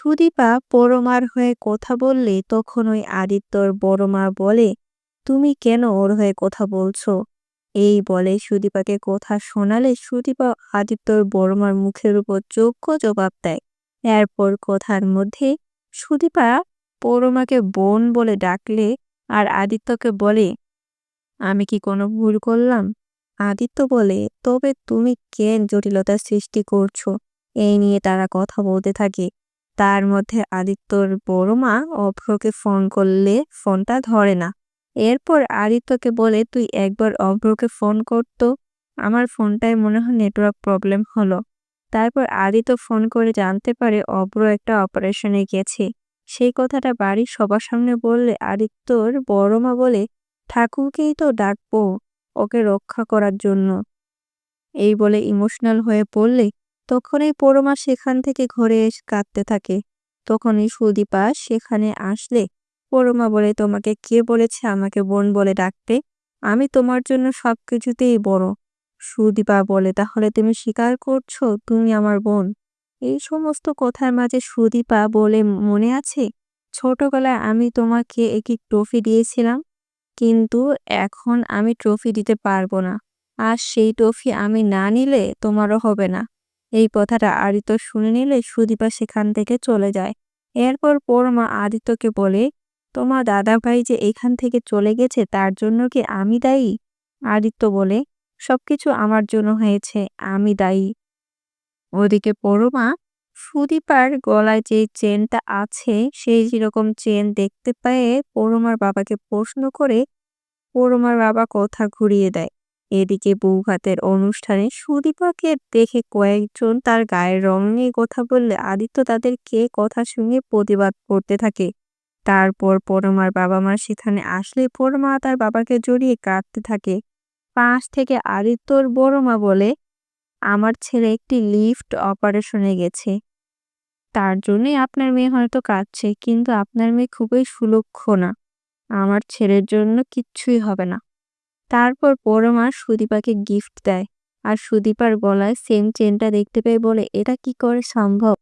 সুদীপা পরমার হয়ে কথা বললে তখন ওই আদিত্যর বড় মা বলে, তুমি কেন ওর হয়ে কথা বলছো? এই বলে সুদীপাকে কথা শোনালে সুদীপা আদিত্যর বড়মার মুখের উপর যোগ্য জবাব দেয়। এরপর কথার মধ্যে সুদীপা পরমাকে বোন বলে ডাকলে আর আদিত্যকে বলে, আমি কি কোনো ভুল করলাম? আদিত্য বলে, তবে তুমি কেন জটিলতার সৃষ্টি করছ? এই নিয়ে তারা কথা বলতে থাকে। তার মধ্যে আদিত্যর বড় মা অভ্রকে ফোন করলে ফোনটা ধরে না। এরপর আদিত্যকে বলে, তুই একবার অভ্রকে ফোন করতো আমার ফোনটায় মনে হয় নেটওয়ার্ক প্রবলেম হলো। তারপর আদিত্য ফোন করে জানতে পারে অভ্র একটা অপারেশনে গেছে। সেই কথাটা বাড়ির সবার সামনে বললে আদিত্যর বড় মা বলে, ঠাকুরকেই তো ডাকবো ওকে রক্ষা করার জন্য। এই বলে ইমোশনাল হয়ে পড়লে তখনই পরমা সেখান থেকে ঘরে এসে কাঁদতে থাকে। তখনই সুদীপা সেখানে আসলে, পরমা বলে তোমাকে কে বলেছে আমাকে বোন বলে ডাকতে আমি তোমার জন্য সব কিছুতেই বড়। সুদীপা বলে, তাহলে তুমি স্বীকার করছ তুমি আমার বোন? এই সমস্ত কথার মাঝে সুদীপা বলে, মনে আছে? ছোটবেলায় আমি তোমাকে একটি ট্রফি দিয়েছিলাম, কিন্তু এখন আমি ট্রফি দিতে পারব না। আর সেই ট্রফি আমি না নিলে তোমারও হবে না। এই কথাটা আদিত্য শুনে নিলে সুদীপা সেখান থেকে চলে যায়। এরপর পরমা আদিত্যকে বলে, তোমার দাদা ভাই যে এখান থেকে চলে গেছে, তার জন্য কি আমি দায়ী? আদিত্য বলে, সবকিছু আমার জন্য হয়েছে, আমি দায়ী। ওদিকে পরমা সুদীপার গলায় যে চেনটা আছে, সেই যেরকম চেন দেখতে পেয়ে পরমার বাবাকে প্রশ্ন করে পরমার বাবা কথা ঘুরিয়ে দেয়। এদিকে বৌভাতের অনুষ্ঠানে সুদীপাকে দেখে কয়েকজন তার গায়ের রং নিয়ে কথা বললে আদিত্য তাদের কে কথা শুনে প্রতিবাদ করতে থাকে। তারপর পরমার বাবা মা সেখানে আসলে পরমা তার বাবাকে জড়িয়ে কাঁদতে থাকে। পাশ থেকে আদিত্যর বড় মা বলে, আমার ছেলে একটি লিফট অপারেশনে গেছে। তার জন্যই আপনার মেয়ে হয়তো কাঁদছে, কিন্তু আপনার মেয়ে খুবই সুলক্ষ না। আমার ছেলের জন্য কিচ্ছুই হবে না। তারপর পরমা সুদীপাকে গিফট দেয়। আর সুদীপার গলায় সেম চেনটা দেখতে পেয়ে বলে, এটা কি করে সম্ভব?